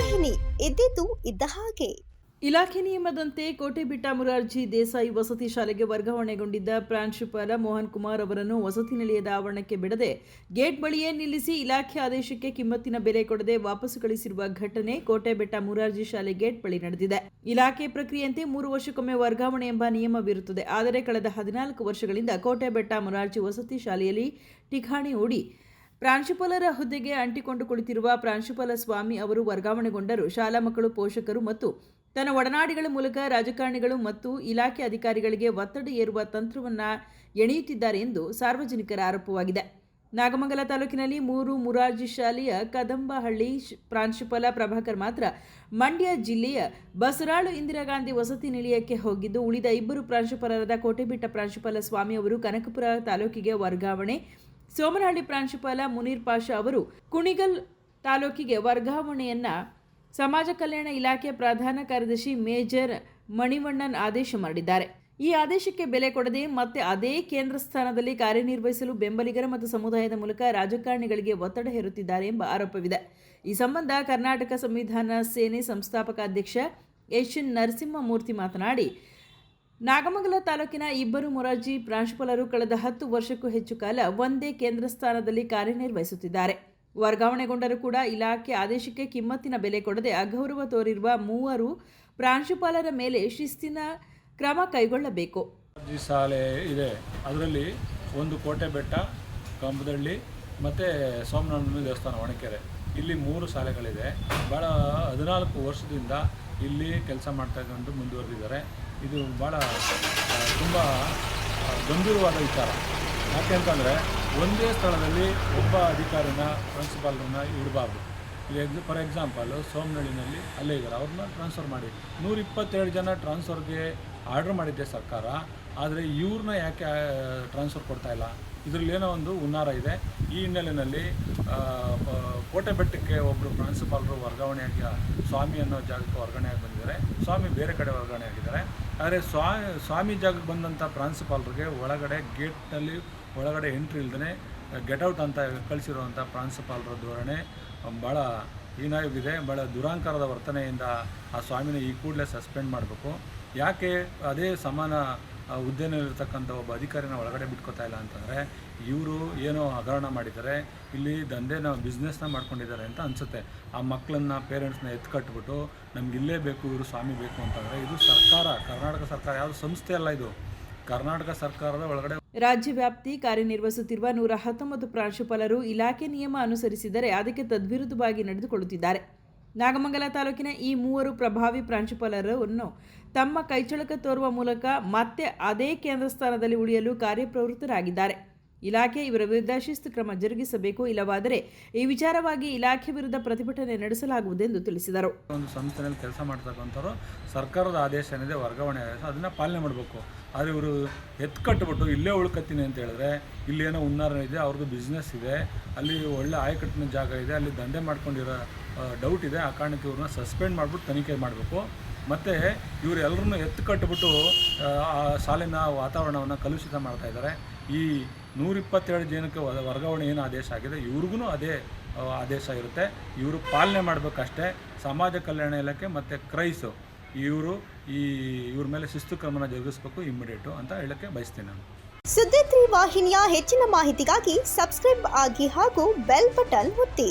ಇದ್ದಿದ್ದು ಇದ್ದ ಹಾಗೆ. ಇಲಾಖೆ ನಿಯಮದಂತೆ ಕೋಟೆಬಿಟ್ಟ ಮುರಾರ್ಜಿ ದೇಸಾಯಿ ವಸತಿ ಶಾಲೆಗೆ ವರ್ಗಾವಣೆಗೊಂಡಿದ್ದ ಪ್ರಾಂಶುಪಾಲ ಮೋಹನ್ ಕುಮಾರ್ ಅವರನ್ನು ವಸತಿ ನಿಲಯದ ಆವರಣಕ್ಕೆ ಬಿಡದೆ ಗೇಟ್ ಬಳಿಯೇ ನಿಲ್ಲಿಸಿ ಇಲಾಖೆ ಆದೇಶಕ್ಕೆ ಕಿಮ್ಮತ್ತಿನ ಬೆಲೆ ಕೊಡದೆ ವಾಪಸ್ಸು ಕಳಿಸಿರುವ ಘಟನೆ ಕೋಟೆಬೆಟ್ಟ ಮುರಾರ್ಜಿ ಶಾಲೆ ಗೇಟ್ ಬಳಿ ನಡೆದಿದೆ. ಇಲಾಖೆ ಪ್ರಕ್ರಿಯೆಯಂತೆ ಮೂರು ವರ್ಷಕ್ಕೊಮ್ಮೆ ವರ್ಗಾವಣೆ ಎಂಬ ನಿಯಮವಿರುತ್ತದೆ ಆದರೆ ಕಳೆದ ಹದಿನಾಲ್ಕು ವರ್ಷಗಳಿಂದ ಕೋಟೆಬೆಟ್ಟ ಮುರಾರ್ಜಿ ವಸತಿ ಶಾಲೆಯಲ್ಲಿ ಠಿಕಾಣಿ ಹೂಡಿ ಪ್ರಾಂಶುಪಾಲರ ಹುದ್ದೆಗೆ ಅಂಟಿಕೊಂಡು ಕುಳಿತಿರುವ ಪ್ರಾಂಶುಪಾಲ ಸ್ವಾಮಿ ಅವರು ವರ್ಗಾವಣೆಗೊಂಡರು. ಶಾಲಾ ಮಕ್ಕಳು, ಪೋಷಕರು ಮತ್ತು ತನ್ನ ಒಡನಾಡಿಗಳ ಮೂಲಕ ರಾಜಕಾರಣಿಗಳು ಮತ್ತು ಇಲಾಖೆ ಅಧಿಕಾರಿಗಳಿಗೆ ಒತ್ತಡ ಏರುವ ತಂತ್ರವನ್ನು ಎಣೆಯುತ್ತಿದ್ದಾರೆ ಎಂದು ಸಾರ್ವಜನಿಕರ ಆರೋಪವಾಗಿದೆ. ನಾಗಮಂಗಲ ತಾಲೂಕಿನಲ್ಲಿ ಮೂರು ಮುರಾರ್ಜಿ ಶಾಲೆಯ ಕದಂಬಹಳ್ಳಿ ಪ್ರಾಂಶುಪಾಲ ಪ್ರಭಾಕರ್ ಮಾತ್ರ ಮಂಡ್ಯ ಜಿಲ್ಲೆಯ ಬಸರಾಳು ಇಂದಿರಾ ಗಾಂಧಿ ವಸತಿ ನಿಲಯಕ್ಕೆ ಹೋಗಿದ್ದು, ಉಳಿದ ಇಬ್ಬರು ಪ್ರಾಂಶುಪಾಲರಾದ ಕೋಟೆಬಿಟ್ಟ ಪ್ರಾಂಶುಪಾಲ ಸ್ವಾಮಿ ಅವರು ಕನಕಪುರ ತಾಲೂಕಿಗೆ ವರ್ಗಾವಣೆ ಸೋಮನಹಳ್ಳಿ ಪ್ರಾಂಶುಪಾಲ ಮುನೀರ್ ಪಾಷಾ ಅವರು ಕುಣಿಗಲ್ ತಾಲೂಕಿಗೆ ವರ್ಗಾವಣೆಯನ್ನ ಸಮಾಜ ಕಲ್ಯಾಣ ಇಲಾಖೆ ಪ್ರಧಾನ ಕಾರ್ಯದರ್ಶಿ ಮೇಜರ್ ಮಣಿವಣ್ಣನ್ ಆದೇಶ ಮಾಡಿದ್ದಾರೆ. ಈ ಆದೇಶಕ್ಕೆ ಬೆಲೆ ಕೊಡದೆ ಮತ್ತೆ ಅದೇ ಕೇಂದ್ರ ಸ್ಥಾನದಲ್ಲಿ ಕಾರ್ಯನಿರ್ವಹಿಸಲು ಬೆಂಬಲಿಗರ ಮತ್ತು ಸಮುದಾಯದ ಮೂಲಕ ರಾಜಕಾರಣಿಗಳಿಗೆ ಒತ್ತಡ ಹೇರುತ್ತಿದ್ದಾರೆ ಎಂಬ ಆರೋಪವಿದೆ. ಈ ಸಂಬಂಧ ಕರ್ನಾಟಕ ಸಂವಿಧಾನ ಸೇನೆ ಸಂಸ್ಥಾಪಕ ಅಧ್ಯಕ್ಷ ಎಚ್ ಎನ್ ನರಸಿಂಹಮೂರ್ತಿ ಮಾತನಾಡಿ ನಾಗಮಂಗಲ ತಾಲೂಕಿನ ಇಬ್ಬರು ಮೊರಾರ್ಜಿ ಪ್ರಾಂಶುಪಾಲರು ಕಳೆದ ಹತ್ತು ವರ್ಷಕ್ಕೂ ಹೆಚ್ಚು ಕಾಲ ಒಂದೇ ಕೇಂದ್ರ ಸ್ಥಾನದಲ್ಲಿ ಕಾರ್ಯನಿರ್ವಹಿಸುತ್ತಿದ್ದಾರೆ. ವರ್ಗಾವಣೆಗೊಂಡರೂ ಕೂಡ ಇಲಾಖೆ ಆದೇಶಕ್ಕೆ ಕಿಮ್ಮತ್ತಿನ ಬೆಲೆ ಕೊಡದೆ ಅಗೌರವ ತೋರಿರುವ ಮೂವರು ಪ್ರಾಂಶುಪಾಲರ ಮೇಲೆ ಶಿಸ್ತಿನ ಕ್ರಮ ಕೈಗೊಳ್ಳಬೇಕು. ಶಾಲೆ ಇದೆ. ಅದರಲ್ಲಿ ಒಂದು ಕೋಟೆ ಬೆಟ್ಟ ಕಂಬದಳ್ಳಿ ಮತ್ತು ಸೋಮನಾಥ ದೇವಸ್ಥಾನ, ಒಣಕೆರೆ. ಇಲ್ಲಿ ಮೂರು ಶಾಲೆಗಳಿದೆ. ಭಾಳ ಹದಿನಾಲ್ಕು ವರ್ಷದಿಂದ ಇಲ್ಲಿ ಕೆಲಸ ಮಾಡ್ತಾ ಇದ್ಕೊಂಡು ಮುಂದುವರೆದಿದ್ದಾರೆ. ಇದು ಭಾಳ ತುಂಬ ಗಂಭೀರವಾದ ವಿಚಾರ. ಯಾಕೆ ಅಂತಂದರೆ ಒಂದೇ ಸ್ಥಳದಲ್ಲಿ ಒಬ್ಬ ಅಧಿಕಾರಿನ ಪ್ರಿನ್ಸಿಪಾಲ್ನ ಇಡಬಾರ್ದು ಇಲ್ಲಿ ಎಕ್ಸ್ ಫಾರ್ ಎಕ್ಸಾಂಪಲ್ ಸೋಮನಳ್ಳಿನಲ್ಲಿ ಅಲ್ಲೇ ಇದ್ದಾರೆ ಅವ್ರನ್ನ ಟ್ರಾನ್ಸ್ಫರ್ ಮಾಡಿ. ನೂರ ಇಪ್ಪತ್ತೆರಡು ಜನ ಟ್ರಾನ್ಸ್ಫರ್ಗೆ ಆರ್ಡ್ರ್ ಮಾಡಿದ್ದೆ ಸರ್ಕಾರ. ಆದರೆ ಇವ್ರನ್ನ ಯಾಕೆ ಟ್ರಾನ್ಸ್ಫರ್ ಕೊಡ್ತಾ ಇಲ್ಲ? ಇದರಲ್ಲಿ ಏನೋ ಒಂದು ಹುನ್ನಾರ ಇದೆ. ಈ ಹಿನ್ನೆಲೆಯಲ್ಲಿ ಕೋಟೆ ಬೆಟ್ಟಕ್ಕೆ ಒಬ್ಬರು ಪ್ರಾಂಶುಪಾಲರು ವರ್ಗಾವಣೆಯಾಗಿ ಸ್ವಾಮಿ ಅನ್ನೋ ಜಾಗಕ್ಕೆ ವರ್ಗಾವಣೆಯಾಗಿ ಬಂದಿದ್ದಾರೆ. ಸ್ವಾಮಿ ಬೇರೆ ಕಡೆ ವರ್ಗಾವಣೆ ಆಗಿದ್ದಾರೆ ಆದರೆ ಸ್ವಾ, ಸ್ವಾಮಿ ಜಾಗಕ್ಕೆ ಬಂದಂಥ ಪ್ರಾಂಶುಪಾಲರಿಗೆ ಒಳಗಡೆ ಗೇಟ್ನಲ್ಲಿ ಒಳಗಡೆ ಎಂಟ್ರಿ ಇಲ್ದೇ ಗೆಟೌಟ್ ಅಂತ ಕಳಿಸಿರುವಂಥ ಪ್ರಾಂಶುಪಾಲರ ಧೋರಣೆ ಭಾಳ ಹೀನಾಗಿದೆ ಭಾಳ ದುರಾಂಕಾರದ ವರ್ತನೆಯಿಂದ ಆ ಸ್ವಾಮಿನ ಈ ಕೂಡಲೇ ಸಸ್ಪೆಂಡ್ ಮಾಡಬೇಕು. ಯಾಕೆ ಅದೇ ಸಮಾನ ಹುದ್ದೆನಲ್ಲಿರ್ತಕ್ಕಂಥ ಒಬ್ಬ ಅಧಿಕಾರಿನ ಒಳಗಡೆ ಬಿಟ್ಕೋತಾ ಇಲ್ಲ ಅಂತಂದರೆ ಇವರು ಏನೋ ಹಗರಣ ಮಾಡಿದ್ದಾರೆ, ಇಲ್ಲಿ ದಂಧೆನ ಬಿಸ್ನೆಸ್ನ ಮಾಡ್ಕೊಂಡಿದ್ದಾರೆ ಅಂತ ಅನಿಸುತ್ತೆ. ಆ ಮಕ್ಕಳನ್ನ ಪೇರೆಂಟ್ಸ್ನ ಎತ್ಕಟ್ಬಿಟ್ಟು ನಮ್ಗೆ ಇಲ್ಲೇ ಬೇಕು, ಇವರು ಸ್ವಾಮಿ ಬೇಕು ಅಂತಂದರೆ ಇದು ಸರ್ಕಾರ, ಕರ್ನಾಟಕ ಸರ್ಕಾರ, ಯಾವುದು ಸಂಸ್ಥೆ ಅಲ್ಲ ಇದು. ಕರ್ನಾಟಕ ಸರ್ಕಾರದ ಒಳಗಡೆ ರಾಜ್ಯ ವ್ಯಾಪ್ತಿ ಕಾರ್ಯನಿರ್ವಹಿಸುತ್ತಿರುವ ನೂರ ಹತ್ತೊಂಬತ್ತು ಪ್ರಾಂಶುಪಾಲರು ಇಲಾಖೆ ನಿಯಮ ಅನುಸರಿಸಿದರೆ ಅದಕ್ಕೆ ತದ್ವಿರುದ್ಧವಾಗಿ ನಡೆದುಕೊಳ್ಳುತ್ತಿದ್ದಾರೆ. ನಾಗಮಂಗಲ ತಾಲೂಕಿನ ಈ ಮೂವರು ಪ್ರಭಾವಿ ಪ್ರಾಂಶುಪಾಲರನ್ನು ತಮ್ಮ ಕೈಚಳಕ ತೋರುವ ಮೂಲಕ ಮತ್ತೆ ಅದೇ ಕೇಂದ್ರ ಸ್ಥಾನದಲ್ಲಿ ಉಳಿಯಲು ಕಾರ್ಯಪ್ರವೃತ್ತರಾಗಿದ್ದಾರೆ. ಇಲಾಖೆ ಇವರ ವಿರುದ್ಧ ಶಿಸ್ತು ಕ್ರಮ ಜರುಗಿಸಬೇಕು, ಇಲ್ಲವಾದರೆ ಈ ವಿಚಾರವಾಗಿ ಇಲಾಖೆ ವಿರುದ್ಧ ಪ್ರತಿಭಟನೆ ನಡೆಸಲಾಗುವುದೆಂದು ತಿಳಿಸಿದರು. ಒಂದು ಸಂಸ್ಥೆಯಲ್ಲಿ ಕೆಲಸ ಮಾಡ್ತಕ್ಕಂಥವ್ರು ಸರ್ಕಾರದ ಆದೇಶ ಏನಿದೆ, ವರ್ಗಾವಣೆ ಅದನ್ನು ಪಾಲನೆ ಮಾಡಬೇಕು. ಆದರೆ ಇವರು ಎತ್ಕಟ್ಬಿಟ್ಟು ಇಲ್ಲೇ ಉಳ್ಕತ್ತೀನಿ ಅಂತ ಹೇಳಿದ್ರೆ ಇಲ್ಲಿ ಏನೋ ಉನ್ನಾರ ಇದೆ ಅವ್ರದ್ದು ಬಿಸ್ನೆಸ್ ಇದೆ, ಅಲ್ಲಿ ಒಳ್ಳೆ ಆಯಕಟ್ಟಿನ ಜಾಗ ಇದೆ, ಅಲ್ಲಿ ದಂಧೆ ಮಾಡ್ಕೊಂಡಿರೋ ಡೌಟ್ ಇದೆ, ಆ ಕಾರಣಕ್ಕೆ ಇವ್ರನ್ನ ಸಸ್ಪೆಂಡ್ ಮಾಡಿಬಿಟ್ಟು ತನಿಖೆ ಮಾಡಬೇಕು. ಮತ್ತು ಇವರೆಲ್ಲರನ್ನು ಎತ್ತು ಕಟ್ಟಿಬಿಟ್ಟು, ಆ ಶಾಲಿನ ವಾತಾವರಣವನ್ನು ಕಲುಷಿತ ಮಾಡ್ತಾ ಇದ್ದಾರೆ. ಈ ನೂರಿಪ್ಪತ್ತೇಳು ಜನಕ್ಕೆ ವರ್ಗಾವಣೆ ಏನು ಆದೇಶ ಆಗಿದೆ, ಇವ್ರಿಗೂ ಅದೇ ಆದೇಶ ಇರುತ್ತೆ. ಇವರು ಪಾಲನೆ ಮಾಡಬೇಕಷ್ಟೇ. ಸಮಾಜ ಕಲ್ಯಾಣ ಇಲಾಖೆ ಮತ್ತು ಕ್ರೈಸು, ಇವರು ಈ, ಇವ್ರ ಮೇಲೆ ಶಿಸ್ತು ಕ್ರಮನ ಜರುಗಿಸ್ಬೇಕು ಇಮ್ಮಿಡಿಯೇಟು ಅಂತ ಹೇಳೋಕ್ಕೆ ಬಯಸ್ತೀನಿ ನಾನು. ಸುದ್ದಿ ವಾಹಿನಿಯ ಹೆಚ್ಚಿನ ಮಾಹಿತಿಗಾಗಿ ಸಬ್ಸ್ಕ್ರೈಬ್ ಆಗಿ ಹಾಗೂ ಬೆಲ್ ಬಟನ್ ಒತ್ತಿ.